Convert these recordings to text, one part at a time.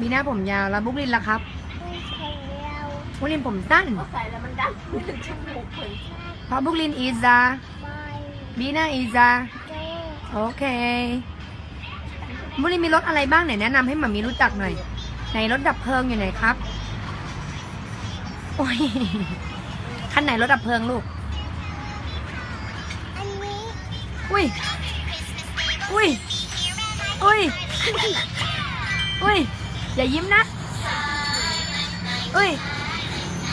มีหน้าผมยาวแล้วบุกลินล่ะครับไม่ใช่เราบุกลินผมสั้นก็ใส่แล้วมันดังจมูกเลยเพราะบุกลินอีซาไปบีน่าอีซาเจอโอเคบุกลินมีรถอะไรบ้างไหนแนะนำให้หมามีรู้จักหน่อยไหนรถดับเพลิงอยู่ไหนครับโอ้ยคันไหนรถดับเพลิงลูกอันนี้อุ้ยอุ้ยอุ้ยอุ้ย อย่ายิ้มนะอุ้ย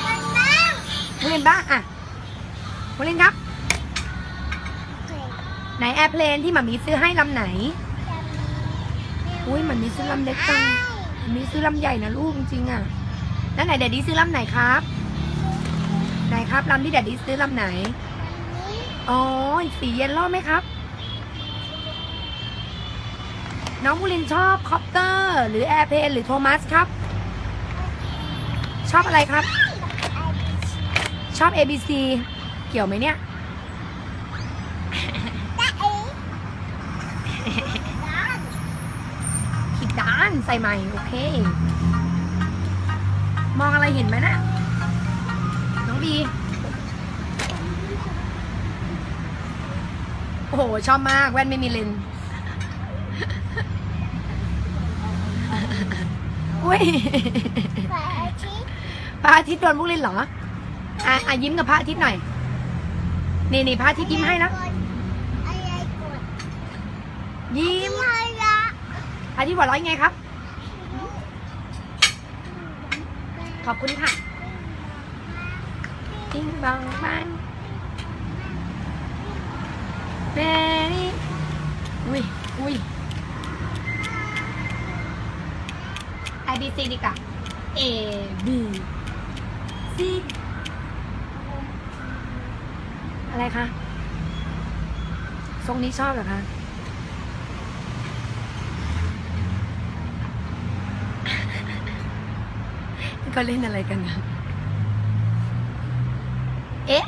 มันนั่งบุลินบ้างอะบุลินครับโอเคไหนแอร์เพลนที่หมามีซื้อให้ลำไหนจะมีอุ้ยหมามีซื้อลำเล็กจังหมามีซื้อลำใหญ่นะลูกจริงๆอะ แล้วไหนแดดดี้ซื้อลำไหนครับ ไหนครับลำที่แดดดี้ซื้อลำไหนอันนี้อ๋อ สีเยลโล่ไหมครับ น้องบุลินชอบคอปเตอร์ หรือแอร์เพลนหรือโทมัสครับ ชอบอะไรครับไอพีซีชอบ ABC เกี่ยวไหมเนี่ยจะเอ๋ด้านผิดด้านใส่ใหม่ โอเค มองอะไรเห็นไหมนะน้องบี โอ้โห ชอบมาก แว่นไม่มีเลนส์ อุ้ยพระอาทิตย์พระอาทิตย์โดนบุกลินเหรออะอะยิ้มกับพระอาทิตย์หน่อย นี่นี่พระอาทิตย์ยิ้มให้นะ อะไรกดยิ้มอะไรละพระอาทิตย์หัวเร้อยงไงครับ ขอบคุณค่ะปิงบองบังแม่นี่อุ้ยอุ้ย A B C ดีกว่า A B C อะไรคะ ทรงนี้ชอบเหรอคะ ก็เล่นอะไรกันนะ เอ๊ะ